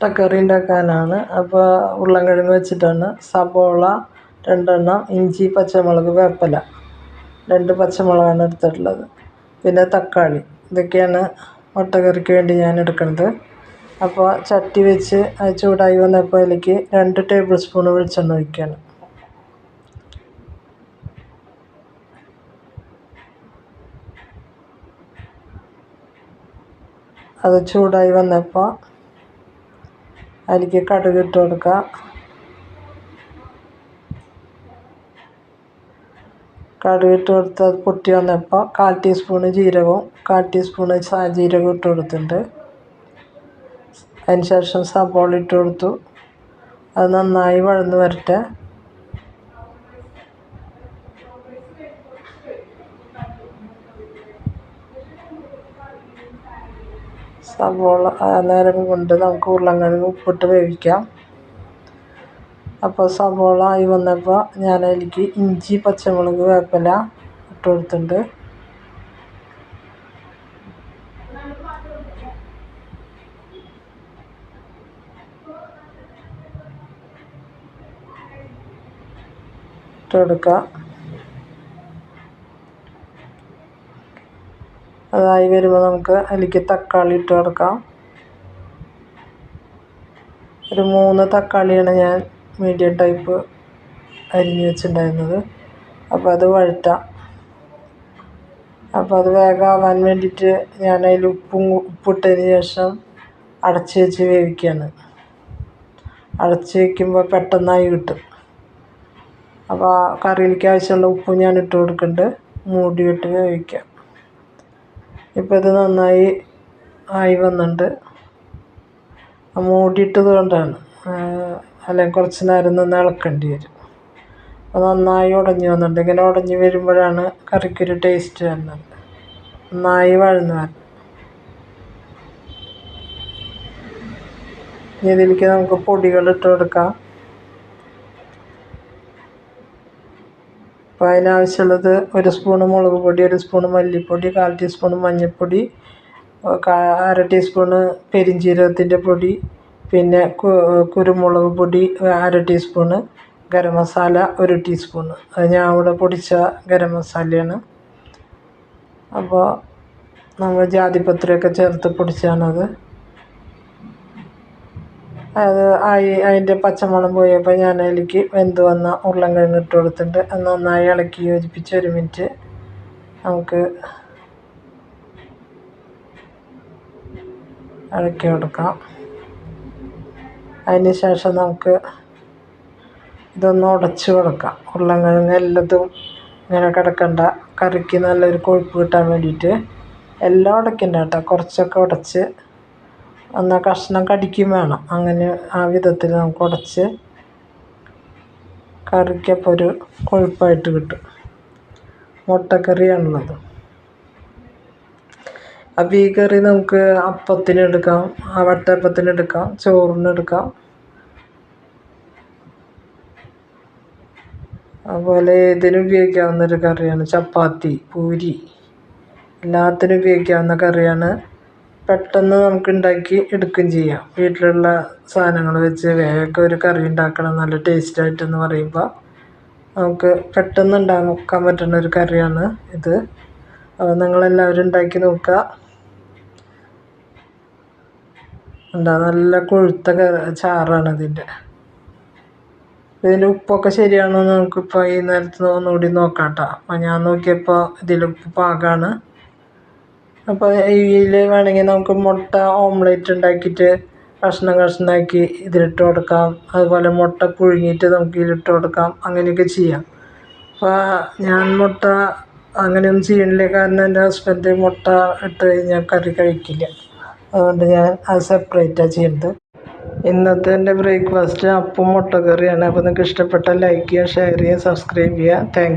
മുട്ടക്കറി ഉണ്ടാക്കാനാണ് അപ്പോൾ ഉരുളൻകിഴങ്ങ് വെച്ചിട്ടാണ്. സബോള രണ്ടെണ്ണം ഇഞ്ചി പച്ചമുളക് വേപ്പില. രണ്ട് പച്ചമുളകാണ് എടുത്തിട്ടുള്ളത്. പിന്നെ തക്കാളി. ഇതൊക്കെയാണ് മുട്ടക്കറിക്ക് വേണ്ടി ഞാൻ എടുക്കുന്നത്. അപ്പോൾ ചട്ടി വെച്ച് അത് ചൂടായി വന്നപ്പോൾ അതിലേക്ക് രണ്ട് ടേബിൾ സ്പൂൺ വെളിച്ചെണ്ണ ഒഴിക്കുകയാണ് അത് ചൂടായി വന്നപ്പോൾ അതിലേക്ക് കടുക് ഇട്ട് കൊടുക്കുക. കടുക് ഇട്ട് കൊടുത്ത് അത് പൊട്ടി വന്നപ്പോൾ കാൽ ടീസ്പൂണ് ജീരകവും കാൽ ടീസ്പൂണ് ജീരകവും ഇട്ട് കൊടുത്തിട്ടുണ്ട്. അതിന് ശേഷം സബോള ഇട്ട് കൊടുത്തു. അത് നന്നായി വഴന്ന് വരട്ടെ. സവോള നേരം കൊണ്ട് നമുക്ക് ഉരുളക്കിഴങ്ങ് ഉപ്പിട്ട് വേവിക്കാം. അപ്പോൾ സവോള ആയി വന്നപ്പോൾ ഞാൻ അതിലേക്ക് ഇഞ്ചി പച്ചമുളക് വേപ്പില ഇട്ട് കൊടുത്തിട്ടുണ്ട്. ഇട്ട് കൊടുക്കുക അതായി വരുമ്പോൾ നമുക്ക് അതിലേക്ക് തക്കാളി ഇട്ട് കൊടുക്കാം. ഒരു മൂന്ന് തക്കാളിയാണ് ഞാൻ മീഡിയം ടൈപ്പ് അരിഞ്ഞ് വെച്ചിട്ടുണ്ടായിരുന്നത്. അപ്പോൾ അത് വഴറ്റാം. അപ്പോൾ അത് വേഗമാവാൻ വേണ്ടിയിട്ട് ഞാൻ അതിൽ ഉപ്പും ഉപ്പിട്ടതിന് ശേഷം അടച്ച് വെച്ച് വേവിക്കുകയാണ് അടച്ച് വയ്ക്കുമ്പോൾ പെട്ടെന്നായി കിട്ടും. അപ്പോൾ ആ കറിയിലേക്ക് ആവശ്യമുള്ള ഉപ്പും ഞാൻ ഇട്ട് കൊടുക്കുന്നുണ്ട് മൂടി ഇട്ട് വേവിക്കാം. ഇപ്പോൾ ഇത് നന്നായി ആയി വന്നിട്ടുണ്ട് മൂടിയിട്ടത് കൊണ്ടാണ്. അല്ലെങ്കിൽ കുറച്ച് നേരം നിന്ന് ഇളക്കേണ്ടി വരും. അപ്പോൾ നന്നായി ഉടഞ്ഞു വന്നിട്ടുണ്ട് ഇങ്ങനെ ഉടഞ്ഞു വരുമ്പോഴാണ് കറിക്കൊരു ടേസ്റ്റ് വരുന്നത്. നന്നായി വഴന്ന് വരണം. ഇതിലേക്ക് നമുക്ക് പൊടികൾ ഇട്ട് കൊടുക്കാം. അപ്പോൾ അതിനാവശ്യമുള്ളത് ഒരു സ്പൂണ് മുളക് പൊടി ഒരു സ്പൂണ് മല്ലിപ്പൊടി കാൽ ടീസ്പൂണ് മഞ്ഞൾപ്പൊടി അര ടീസ്പൂണ് പെരിഞ്ജീരകത്തിന്റെ പൊടി പിന്നെ കുരുമുളക് പൊടി അര ടീസ്പൂണ് ഗരം മസാല ഒരു ടീസ്പൂണ്. അത് ഞാൻ ഇവിടെ പൊടിച്ച ഗരം മസാലയാണ്. അപ്പോൾ നമ്മൾ ജാതിപത്രിയൊക്കെ ചേർത്ത് പൊടിച്ചാണത്. അത് ആയി അതിന്റെ പച്ചമണം പോയപ്പോൾ ഞാൻ അതിലേക്ക് വെന്ത് വന്ന ഉരുളൻകിഴങ്ങ് ഇട്ട് കൊടുത്തിട്ട് അത് നന്നായി ഇളക്കി യോജിപ്പിച്ച് ഒരു മിനിറ്റ്. നമുക്ക് ഇളക്കി കൊടുക്കാം. അതിന് ശേഷം നമുക്ക് ഇതൊന്ന് ഉടച്ച് കൊടുക്കാം. ഉരുളൻകിഴങ്ങ് എല്ലാതും ഇങ്ങനെ കിടക്കണ്ട. കറിക്ക് നല്ലൊരു കൊഴുപ്പ് കിട്ടാൻ വേണ്ടിയിട്ട് എല്ലാം ഉടയ്ക്കണ്ട കേട്ടോ. കുറച്ചൊക്കെ ഉടച്ച് എന്നാൽ കഷ്ണം കടിക്കും വേണം. അങ്ങനെ ആ വിധത്തിൽ നമുക്ക് ഉടച്ച് കറിക്കപ്പോൾ ഒരു കൊഴുപ്പായിട്ട് കിട്ടും. മുട്ടക്കറിയാണുള്ളത്. അപ്പോൾ ഈ കറി നമുക്ക് അപ്പത്തിനെടുക്കാം വട്ടയപ്പത്തിനെടുക്കാം ചോറിനെടുക്കാം അതുപോലെ ഇതിന് ഉപയോഗിക്കാവുന്ന ഒരു കറിയാണ് ചപ്പാത്തി പൂരി. എല്ലാത്തിനും ഉപയോഗിക്കാവുന്ന കറിയാണ് പെട്ടെന്ന് നമുക്ക് ഉണ്ടാക്കി എടുക്കുകയും ചെയ്യാം. വീട്ടിലുള്ള സാധനങ്ങൾ വെച്ച് വേഗം ഒരു കറി ഉണ്ടാക്കണം നല്ല ടേസ്റ്റ് ടേസ്റ്റായിട്ടെന്ന് പറയുമ്പോൾ നമുക്ക് പെട്ടെന്ന് ഉണ്ടാക്കാൻ പറ്റുന്ന ഒരു കറിയാണ് ഇത്. അപ്പോൾ നിങ്ങളെല്ലാവരും ഉണ്ടാക്കി നോക്കുക. എന്താ നല്ല കൊഴുത്ത ചാറാണ് ഇതിന്റെ. ഇതിന്റെ ഉപ്പൊക്കെ ശരിയാണോ എന്ന് നമുക്കിപ്പോൾ ഈ നേരത്ത് ഒന്നുകൂടി നോക്കാം കേട്ടോ. അപ്പോൾ ഞാൻ നോക്കിയപ്പോൾ ഇതിൽ ഉപ്പ് പാകമാണ് അപ്പോൾ ഇതിൽ വേണമെങ്കിൽ നമുക്ക് മുട്ട ഓംലെറ്റ് ഉണ്ടാക്കിയിട്ട് കഷ്ണം കഷ്ണമാക്കി ഇതിലിട്ട് കൊടുക്കാം. അതുപോലെ മുട്ട പുഴുങ്ങിയിട്ട് നമുക്ക് ഇതിലിട്ട് കൊടുക്കാം. അങ്ങനെയൊക്കെ ചെയ്യാം. അപ്പോൾ ഞാൻ മുട്ട അങ്ങനെയൊന്നും ചെയ്യണില്ല. കാരണം എന്റെ ഹസ്ബൻഡ് മുട്ട ഇട്ട് കഴിഞ്ഞാൽ കറി കഴിക്കില്ല. അതുകൊണ്ട് ഞാൻ അത് സെപ്പറേറ്റാണ് ചെയ്യുന്നത് ഇന്നത്തെ എന്റെ ബ്രേക്ക്ഫാസ്റ്റ് അപ്പം മുട്ട കറിയാണ്. അപ്പോൾ നിങ്ങൾക്ക് ഇഷ്ടപ്പെട്ടാൽ ലൈക്ക് ചെയ്യുക ഷെയർ ചെയ്യുക സബ്സ്ക്രൈബ് ചെയ്യുക. താങ്ക്